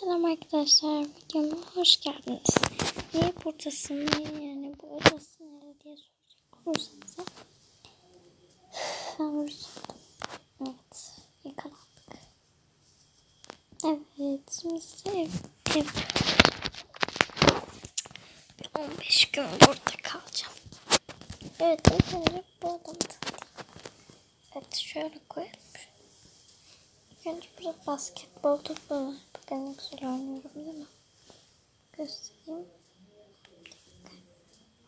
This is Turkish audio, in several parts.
Selam arkadaşlar, videoma hoş geldiniz. Niye buradasın, niye yani bu odası nerede diye soracak olursanız. Ben. Evet, yakalandık. Evet, şimdi size ev, ev Bir 15 gün burada kalacağım. Evet, önce bu tanıtayım. Evet, şöyle koyalım. Önce burada basketbol topu var. Bakın ne güzel oynuyorum değil mi? Göstereyim.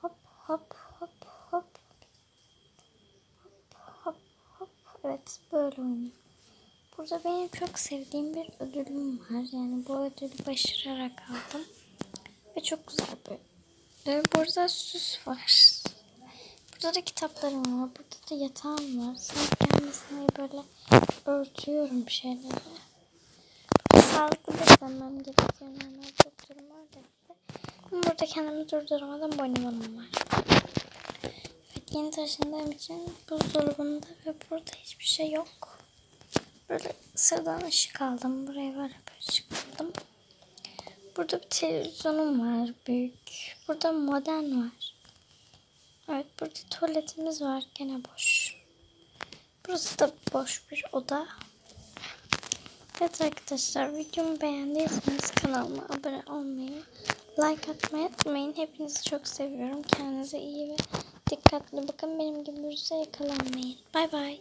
Hop hop hop hop. Hop hop hop. Evet böyle oynuyorum. Burada benim çok sevdiğim bir ödülüm var. Yani bu ödülü başararak aldım. Ve çok güzel bir ödül. Burada süs var. Burada da kitaplarım var. Burada da yatağım var. Sanki diye böyle örtüyorum şeyleri. Sağlıklı beslenmem gerekiyor. Normal doktorum orada dedi. Ama burada kendimi durduramadan bonibonum var. Evet yeni taşındığım için buzdolabında ve burada hiçbir şey yok. Böyle sıradan ışık aldım. Buraya bir ışık aldım. Burada bir televizyonum var büyük. Burada modern var. Evet burada tuvaletimiz var. Gene boş. Burası da boş bir oda. Evet arkadaşlar videomu beğendiyseniz kanalıma abone olmayı, like atmayı unutmayın. Hepinizi çok seviyorum. Kendinize iyi ve dikkatli bakın. Benim gibi virüse yakalanmayın. Bay bay.